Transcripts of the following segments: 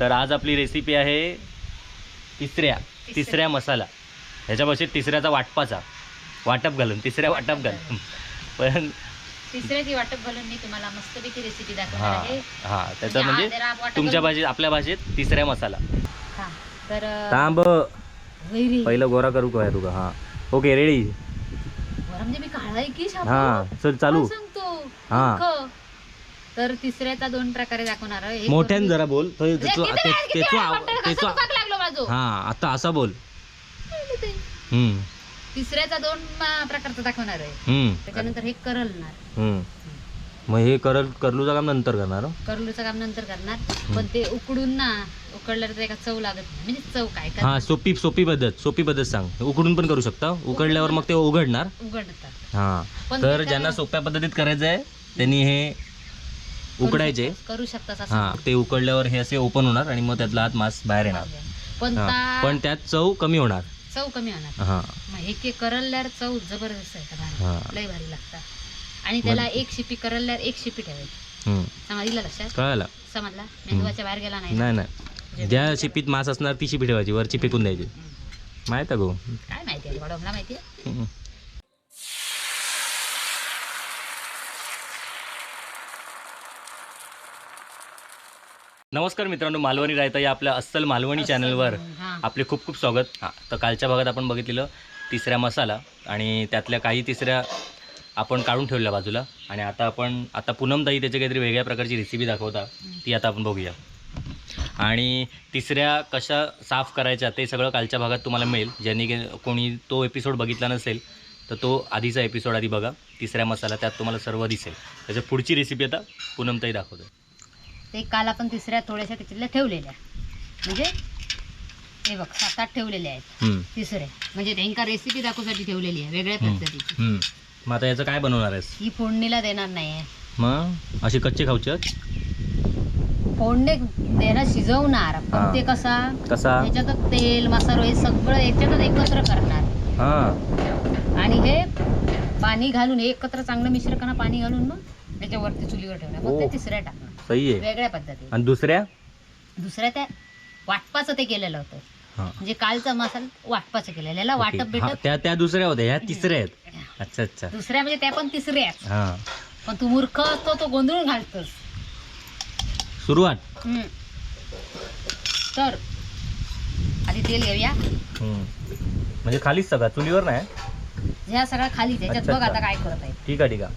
तर आज आपली रेसिपी आहे तिसऱ्या तिसऱ्या. मसाला. ह्याच्यापाशी तिसऱ्याचा वाटपाचा. वाटप घालून तिसऱ्या वाटप घालून. पण तिसऱ्याची वाटप घालून मी तुम्हाला मस्तपैकी रेसिपी दाखवणार हा आहे. हा. त्याचं म्हणजे म्हणजे तुमच्या भाषेत आपल्या भाषेत तिसऱ्या मसाला. हा, तर तांब. पहिलं गोरा करू काय तुका? हा. ओके रेडी म्हणजे मी की? हा चल चालू. सांगतो? हा. तर तिसऱ्याचा दोन प्रकारे दाखवणार आहे. एक मोठ्यान जरा बोल. तो- हे त्याचं- किती वेळा- किती त्याचं वेळा आव- म्हणतात? त्याचं कसं दुखायला लागलो माझं हा आता असा बोल. हम्म. तिसऱ्याचा दोन अं, प्रकारचा दाखवणार आहे. हम्म. त्याच्यानंतर हे करलणार. हम्म. मग हे करल करलूचं काम नंतर करणार हं? करलूचं काम नंतर करणार. पण ते उकडून ना उकडल्यावर त्याला चव लागत नाही. म्हणजे चव काय? हा सोपी सोपी पद्धत सोपी पद्धत सांग. उकडून पण करू शकता उकडल्यावर मग ते उघडणार. उघडतात. हा. पण तर ज्यांना सोप्या पद्धतीत करायचं आहे त्यांनी हे उकडायचे. करू शकतात हा ते उकडल्यावर हे असे ओपन होणार आणि मग त्यातला आत मास बाहेर येणार. पण हा. पण त्यात चव कमी होणार. चव कमी होणार. हा. मग हे के करल्यावर चव जबरदस्त आहे हा. भारी लय भारी लागतात. आणि त्याला एक शिपी करल्यावर एक शिपी ठेवायची. हम्म. समजला लक्षात? कळालं. समजला? बाहेर गेला नाही ना? नाही नाही. ज्या शिपीत मास असणार ती शिपी ठेवायची वरची फेकून द्यायची. माहीत आहे गो काय माहिती आहे? माहिती आहे? हम्म. नमस्कार मित्रांनो मालवणी रायता या आपल्या अस्सल मालवणी चॅनलवर. आपले खूप खूप स्वागत. हां तर कालच्या भागात आपण बघितलेलं तिसऱ्या मसाला आणि त्यातल्या काही तिसऱ्या आपण काढून ठेवल्या बाजूला. आणि आता आपण आता पूनमताई त्याची काहीतरी वेगळ्या प्रकारची रेसिपी दाखवता ती आता आपण बघूया. आणि तिसऱ्या कशा साफ करायच्या ते सगळं कालच्या भागात तुम्हाला मिळेल. ज्यांनी कोणी तो एपिसोड बघितला नसेल तर तो आधीचा एपिसोड आधी बघा. तिसऱ्या मसाला त्यात तुम्हाला सर्व दिसेल. त्याच्या पुढची रेसिपी आता पूनमताई दाखवते ते काल आपण तिसऱ्या थोड्याशा त्याच्यातल्या ठेवलेल्या. म्हणजे हे बघ सात आठ ठेवलेल्या आहेत तिसऱ्या म्हणजे त्यांका रेसिपी दाखवसाठी ठेवलेली आहे वेगळ्या पद्धतीची. मग आता याचं काय बनवणार आहेस? ही फोडणीला देणार नाही आहे. मग? असे कच्चे खाऊचे फोडणे देणं शिजवणार हा. पण ते कसा? कसा? तेल मसालो हे सगळं याच्यातच एकत्र करणार. हां. आणि हे पाणी घालून एकत्र चांगलं मिश्रकांना पाणी घालून मग त्याच्यावरती चुलीवर ठेवणार. मग ओ. ते तिसऱ्या टाकणार. सही आहे. वेगळ्या पद्धतीने. आणि दुसऱ्या? दुसऱ्या त्या वाटपाचं ते केलेलं होतं. हां. म्हणजे कालचा मसाला वाटपाचं केलेलं. याला ओके. वाटप हा, भेटत त्या त्या दुसऱ्या होत्या. ह्या तिसऱ्या आहेत. अच्छा अच्छा. दुसऱ्या म्हणजे त्या पण तिसऱ्याच. हां. पण तू मूर्ख असतो तो गोंधळून घालतोस. सुरुवात. हम्म. तर आधी तेल घेऊया. हम्म. म्हणजे खालीच सगळा. चुलीवर नाही ह्या सगळ्या खाली त्याच्यात अच्छा, बघ अच्छा. आता काय करत आहे. ठीक आहे ठीक आहे.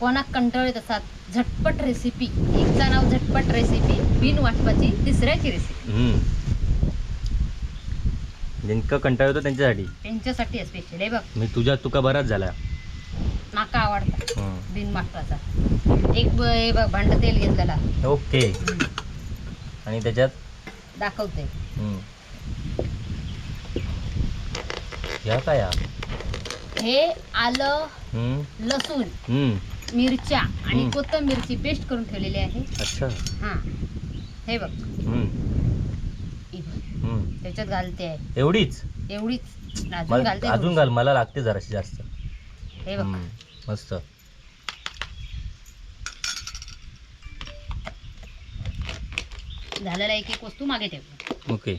कोणाक कंटाळत असतात झटपट रेसिपी एकचा नाव झटपट रेसिपी बिन वाटपाची तिसऱ्याची रेसिपी. नेमकं कंटाळ होतं त्यांच्यासाठी. त्यांच्यासाठी स्पेशल हे बघ. मी तुझ्या तुका बराच झाला. माका आवडतात हम्म. बिन वाटपाचा. एक ब- हे बघ भांड तेल घेतलेला. ओके. आणि त्याच्यात? दाखवते. हम्म. ह्या काय हे आलं हम्म. लसूण. हम्म. मिरच्या आणि हम्म. कोथिंबीरची पेस्ट करून ठेवलेली आहे. अच्छा. हा. हे बघ. हम्म. ही बघ. हम्म. त्याच्यात घालते. आहे एवढीच? एवढीच. अजून मला घालते अजून. घाल मला लागते जराशी जास्त. हे बघ. हम्म. मस्त. झालेला एक एक वस्तू मागे ठेव. ओके.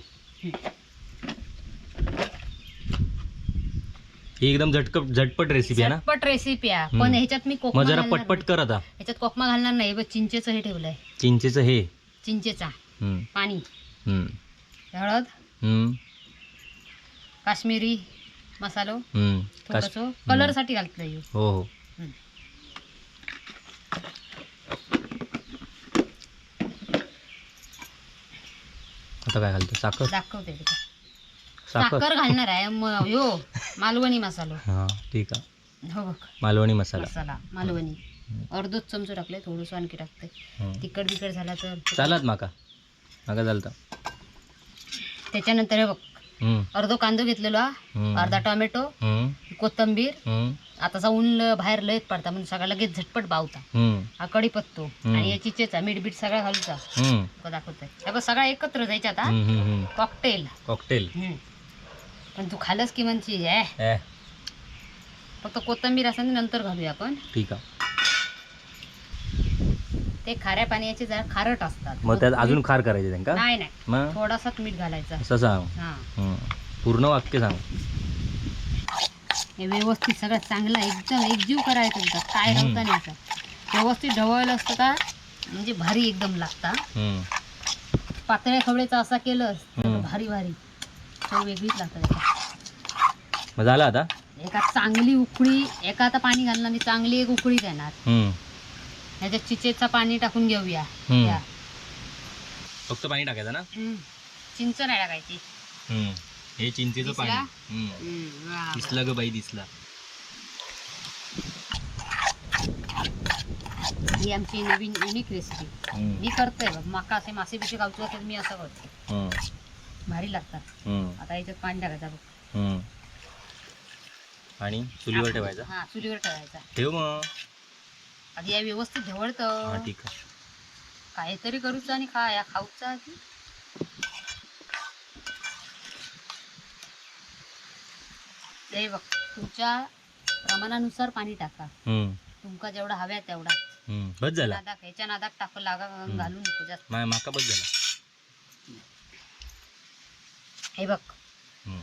ही एकदम झटकट झटपट रेसिपी आहे ना झटपट रेसिपी आहे हम्म. पण ह्याच्यात मी मग कोकमा जरा घालणार पटपट नाही. कर आता ह्याच्यात कोकमा घालणार नाही बघ चिंचेचं हे ठेवलंय चिंचेचं हे चिंचेचा हम्म. पाणी हम्म. हळद हम्म. काश्मीरी मसालो हम्म. काश- थोडस कलरसाठी घालतोय ह्यो. हो हो. आता काय घालतो साखर दाखवते. साखर साखर घालणार आहे म- ह्यो मालवणी मसालो. हा ठीक आहे. हो बघ. मालवणी मसाला. मसाला मालवणी. अर्धच चमचो टाकले थोडंसं आणखी टाकते. तिखट बिकट झाला तर चालत माका? माका चालतं त्याच्यानंतर हे बघ. अर्धो कांदो घेतलेलो हा. अर्धा टोमॅटो. कोथंबीर. हम्म. आता ऊन बाहेर लयत पडता म्हणून सगळा लगेच झटपट बावता. हा कढीपत्तो. आणि याची चेचा मीठ बीठ सगळा घालूचा. दाखवतोय. हे बघ सगळा एकत्र जायचा आता. कॉकटेल. कॉकटेल. पण तू खालस की म्हणची ए ए. फक्त कोथंबीर असं नंतर घालूया आपण. ठीक आहे. ते खाऱ्या पाण्याचे जरा खारट असतात. मग त्यात अजून खार करायचे त्यांका नाही नाही. मग? थोडासाच मीठ घालायचं. असं सांग. हा. हं. पूर्ण वाक्य सांग. हे व्यवस्थित सगळं चांगलं एकदम एकजीव करायचं तुमचा. काय हम्म. नव्हतं नाही का व्यवस्थित ढवळलं असतं का? म्हणजे भारी एकदम लागता हं. पातळ्या खवळ्याचा असा केलं तर हम्म. भारी भारी. चव वेगळीच लागतं त्याला. मग झालं आता एका चांगली उकळी एका आता पाणी घालणार आणि चांगली एक उकळी देणार. ह्याच्यात चिचेचा पाणी टाकून घेऊया. फक्त पाणी टाकायचं ना. चिंच नाही टाकायची हं. चिंचेचं पाणी दिसला? ग बाई दिसला ही आमची नवीन युनिक रेसिपी. मी करतोय बघ माका असे मासे खाऊचे असतात मी असं करतो. भारी लागतात. हं. आता याच्यात पाणी टाकायचं बघ हं. आणि चुलीवर ठेवायचा? हा चुलीवर ठेवायचा. ठेव मग. आधी या व्यवस्थित हा ढवळतं ठीक आहे. काहीतरी करूचं आणि खा या खाऊचा की हे बघ तुमच्या प्रमाणानुसार पाणी टाका. हं. तुमका जेवढा हव्या तेवढा. हं. बस झाला. नादाक ह्याच्या नादाक टाकू लागा घालू नको जास्त. माय माका बस झाला. हे बघ. हं.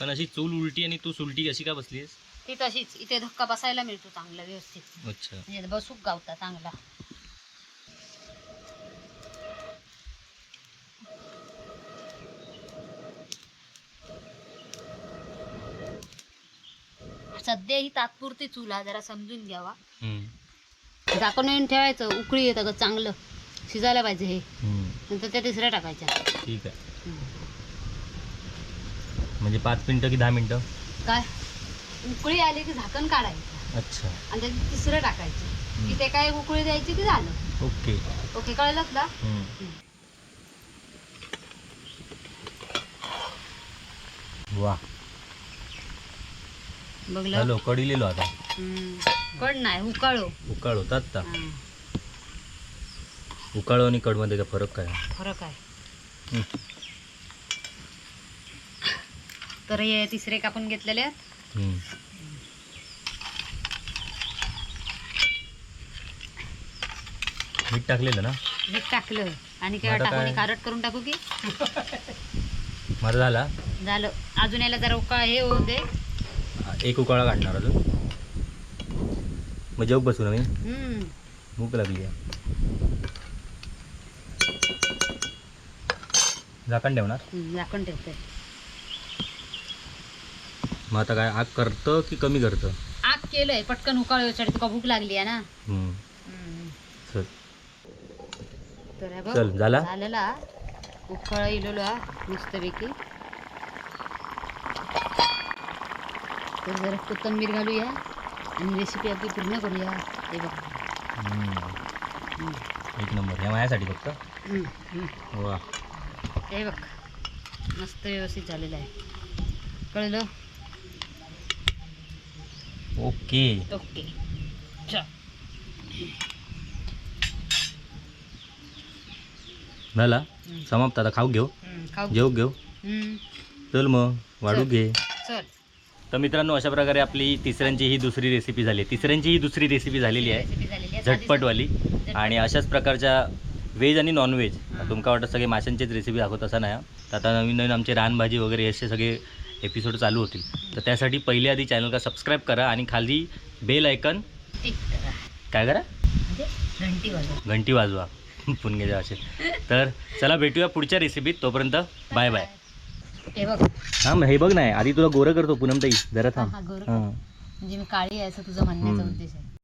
पण अशी चूल उलटी आणि तू सुलटी अशी का बसलीस ती तशीच. इथे धक्का बसायला मिळतो चांगला व्यवस्थित. अच्छा. म्हणजे बसूक गावता चांगला. सध्या ही तात्पुरती चूल आहे जरा समजून घ्यावा. हं. झाकण येऊन ठेवायचं उकळी येतं ग चांगलं. शिजायला पाहिजे हे. नंतर त्या तिसऱ्या टाकायच्या. ठीक आहे. म्हणजे पाच मिनटं की दहा मिनटं? काय? उकळी आली की झाकण काढायचं. अच्छा. आणि त्याची तिसरं टाकायचं. की ते काय उकळी द्यायची की झालं? ओके. ओके कळलं का हं. वा. बघलं? हॅलो कडी लिहिलो आता. हम्म. कड नाही उकाळो. उकाळ होतात हा, उकाळ आणि कडमध्ये काय फरक काय? फरक आहे. तर हे तिसरे कापून घेतलेले आहेत. मीठ टाकलेलं ना? मीठ टाकलं. आणि काय टाकून? खारट करून टाकू की? माझा झाला. झालं. अजून याला जरा उकाळ हे होऊ दे. एक उकाळा काढणार अजून. मग जेवक बसू ना मी? हम्म. भूक लागली आहे. झाकण ठेवणार झाकण ठेवते मग आता काय आग करतं की कमी करतं आग केलंय पटकन उकाळ यासाठी तुका भूक लागली आहे ना. हम्म. चल तर हे बघ चल, झाला? झालेला उकाळ इलेलो मस्तपैकी तर जरा कोथिंबीर घालूया आणि रेसिपी आपली पूर्ण करूया हे बघ. हम्म. एक नंबर हे माझ्यासाठी फक्त हम्म, हम्म. वा हे बघ मस्त व्यवस्थित झालेलं आहे. कळलं? ओके. ओके. चल. झाला. समाप्त. आता खाऊ घेऊ? खाऊ. घेऊ? हम्म, चल मग वाढू. घे. चल. तर मित्रांनो अशा प्रकारे आपली तिसऱ्यांची ही दुसरी रेसिपी झाली. तिसऱ्यांची ही दुसरी रेसिपी झालेली आहे. झटपटवाली. आणि अशाच प्रकारच्या व्हेज आणि नॉनव्हेज. तुमका वाटत सगळे माशांचीच रेसिपी दाखवत असं नाही. तर आता नवीन नवीन आमचे रानभाजी वगैरे असे सगळे एपिसोड चालू होतील. तर त्यासाठी पहिले आधी चॅनल का सबस्क्राईब करा आणि खाली बेल करा. काय करा? म्हणजे घंटी वाजव. घंटी वाजवा. पुणगेच्या असे तर चला भेटूया पुढच्या रेसिपीत तोपर्यंत बाय बाय हे बघ. हां मग हे बघ नाही आधी तुला गोरं करतो पूनम ताई जरा थांब. हा, हा, गोरं. हां. म्हणजे मी काळी आहे असं तुझं म्हणण्याचा हम्म. उद्देश आहे.